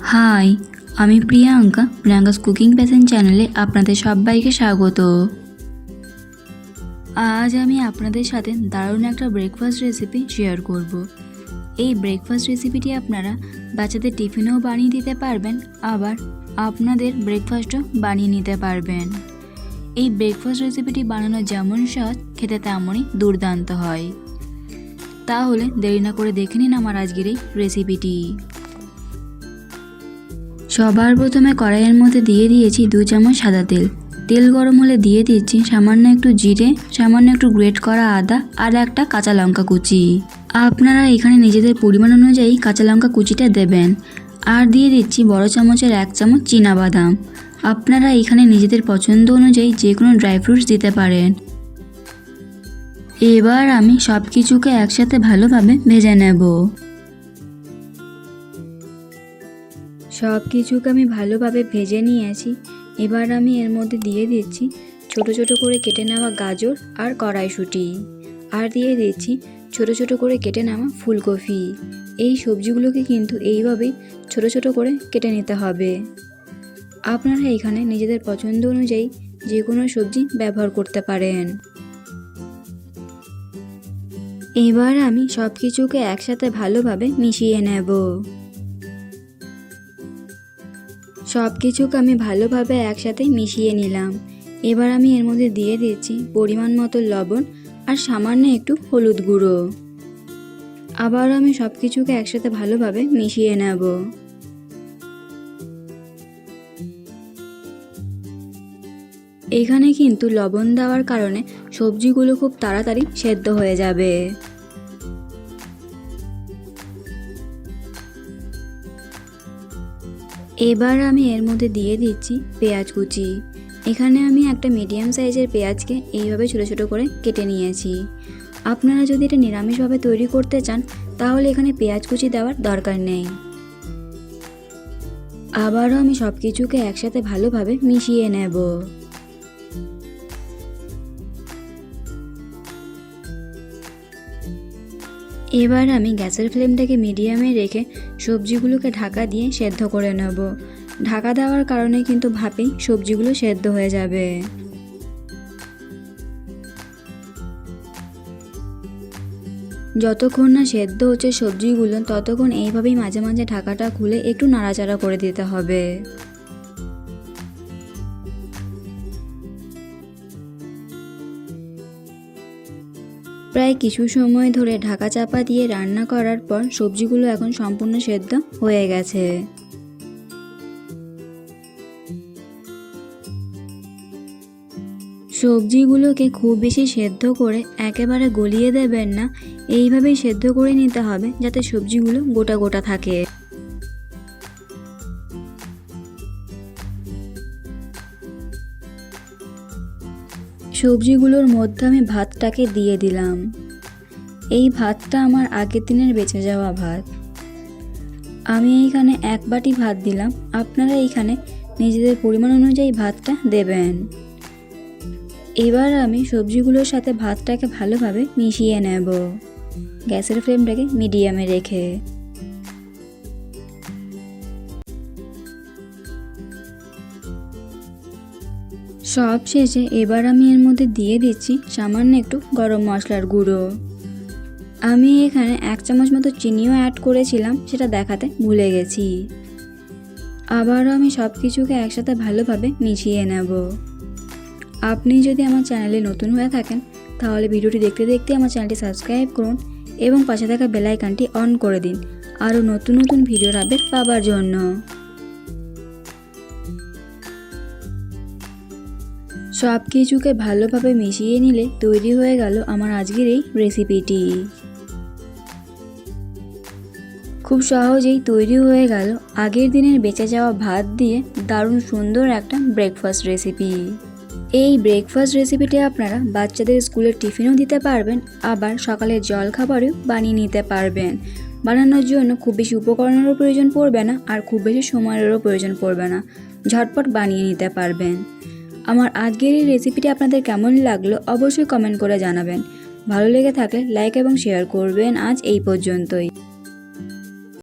High, আমি Priyanka, Priyanka's cooking passion চ্যানেলে আপনাদের সবাইকে স্বাগত। আজ আমি আপনাদের সাথে দারুণ একটা ব্রেকফাস্ট রেসিপি শেয়ার করব। এই ব্রেকফাস্ট রেসিপিটি আপনারা বাচ্চাদের টিফিনেও বানিয়ে দিতে পারবেন, আবার আপনাদের ব্রেকফাস্টও বানিয়ে নিতে পারবেন। এই ব্রেকফাস্ট রেসিপিটি বানানো যেমন সহজ খেতে তেমনই দুর্দান্ত হয়। তাহলে দেরি না করে দেখে নিন আমার আজকের এই রেসিপিটি সবার প্রথমে কড়াইয়ের মধ্যে দিয়ে দিয়েছি দু চামচ সাদা তেল। তেল গরম হলে দিয়ে দিচ্ছি সামান্য একটু জিরে, সামান্য একটু গ্রেট করা আদা আর একটা কাঁচা লঙ্কা কুচি। আপনারা এখানে নিজেদের পরিমাণ অনুযায়ী কাঁচা লঙ্কা কুচিটা দেবেন। আর দিয়ে দিচ্ছি বড় চামচের এক চামচ বাদাম আপনারা এখানে নিজেদের পছন্দ অনুযায়ী যে কোনো ড্রাই ফ্রুটস দিতে পারেন। এবার আমি সব কিছুকে একসাথে ভালোভাবে ভেজে নেব। সব কিছুকে আমি ভালোভাবে ভেজে নিয়েছি এবার আমি এর মধ্যে দিয়ে দিচ্ছি ছোট ছোট করে কেটে নেওয়া গাজর আর কড়াইশুঁটি। আর দিয়ে দিচ্ছি ছোট ছোট করে কেটে নেওয়া ফুলকপি। এই সবজিগুলোকে কিন্তু এইভাবেই ছোট ছোট করে কেটে নিতে হবে। আপনারা এখানে নিজেদের পছন্দ অনুযায়ী যে কোনো সবজি ব্যবহার করতে পারেন। এবার আমি সব কিছুকে একসাথে ভালোভাবে মিশিয়ে নেব। সব কিছুকে আমি ভালোভাবে একসাথে মিশিয়ে নিলাম। এবার আমি এর মধ্যে দিয়ে দিচ্ছি পরিমাণ মতো লবণ আর সামান্য একটু হলুদ গুঁড়ো। আবার আমি সব কিছুকে একসাথে ভালোভাবে মিশিয়ে নেব। এখানে কিন্তু লবণ দেওয়ার কারণে সবজিগুলো খুব তাড়াতাড়ি সেদ্ধ হয়ে যাবে। এবার আমি এর মধ্যে দিয়ে দিচ্ছি পেঁয়াজ কুচি। এখানে আমি একটা মিডিয়াম সাইজের পেঁয়াজকে এইভাবে ছোটো ছোটো করে কেটে নিয়েছি। আপনারা যদি এটা নিরামিষভাবে তৈরি করতে চান, তাহলে এখানে পেঁয়াজ কুচি দেওয়ার দরকার নেই। আবারও আমি সব কিছুকে একসাথে ভালোভাবে মিশিয়ে নেব। এবার আমি গ্যাসের ফ্লেমটাকে মিডিয়ামে রেখে সবজিগুলোকে ঢাকা দিয়ে সেদ্ধ করে নেব। ঢাকা দেওয়ার কারণে কিন্তু ভাপেই সবজিগুলো সেদ্ধ হয়ে যাবে। যতক্ষণ না সেদ্ধ হচ্ছে সবজিগুলো, ততক্ষণ এইভাবেই মাঝে মাঝে ঢাকাটা খুলে একটু নাড়াচাড়া করে দিতে হবে। প্রায় কিছু সময় ধরে ঢাকা চাপা দিয়ে রান্না করার পর সবজিগুলো এখন সম্পূর্ণ সেদ্ধ হয়ে গেছে। সবজিগুলোকে খুব বেশি সেদ্ধ করে একেবারে গলিয়ে দেবেন না। এইভাবেই সেদ্ধ করে নিতে হবে যাতে সবজিগুলো গোটা গোটা থাকে। সবজিগুলোর মধ্যে আমি ভাতটাকে দিয়ে দিলাম। এই ভাতটা আমার আগের দিনের বেঁচে যাওয়া ভাত। আমি এইখানে এক বাটি ভাত দিলাম। আপনারা এইখানে নিজেদের পরিমাণ অনুযায়ী ভাতটা দেবেন। এবার আমি সবজিগুলোর সাথে ভাতটাকে ভালোভাবে মিশিয়ে নেব। গ্যাসের ফ্লেমটাকে মিডিয়ামে রেখে। সব শেষে এবার আমি এর মধ্যে দিয়ে দিচ্ছি সামান্য একটু গরম মশলার গুঁড়ো। আমি এখানে এক চামচ মতো চিনিও অ্যাড করেছিলাম, সেটা দেখাতে ভুলে গেছি। আবারও আমি সব কিছুকে একসাথে ভালোভাবে মিশিয়ে নেব। আপনি যদি আমার চ্যানেলে নতুন হয়ে থাকেন, তাহলে ভিডিওটি দেখতে দেখতে আমার চ্যানেলটি সাবস্ক্রাইব করুন এবং পাশে থাকা বেলাইকানটি অন করে দিন। আরও নতুন নতুন ভিডিওর আপডেট পাবার জন্য। সব কিছুকে ভালোভাবে মিশিয়ে নিলে তৈরি হয়ে গেল আমার আজকের এই রেসিপিটি খুব সহজেই তৈরি হয়ে গেল আগের দিনের বেঁচে যাওয়া ভাত দিয়ে দারুণ সুন্দর একটা ব্রেকফাস্ট রেসিপি এই ব্রেকফাস্ট রেসিপিটি আপনারা বাচ্চাদের স্কুলের টিফিনও দিতে পারবেন, আবার সকালের জল খাবারও বানিয়ে নিতে পারবেন। বানানোর জন্য খুব বেশি উপকরণেরও প্রয়োজন পড়বে না আর খুব বেশি সময়েরও প্রয়োজন পড়বে না। ঝটপট বানিয়ে নিতে পারবেন। আমার আজকের এই রেসিপিটি আপনাদের কেমন লাগল অবশ্যই কমেন্ট করে জানাবেন। ভালো লেগে থাকলে লাইক এবং শেয়ার করবেন আজ এই পর্যন্তই।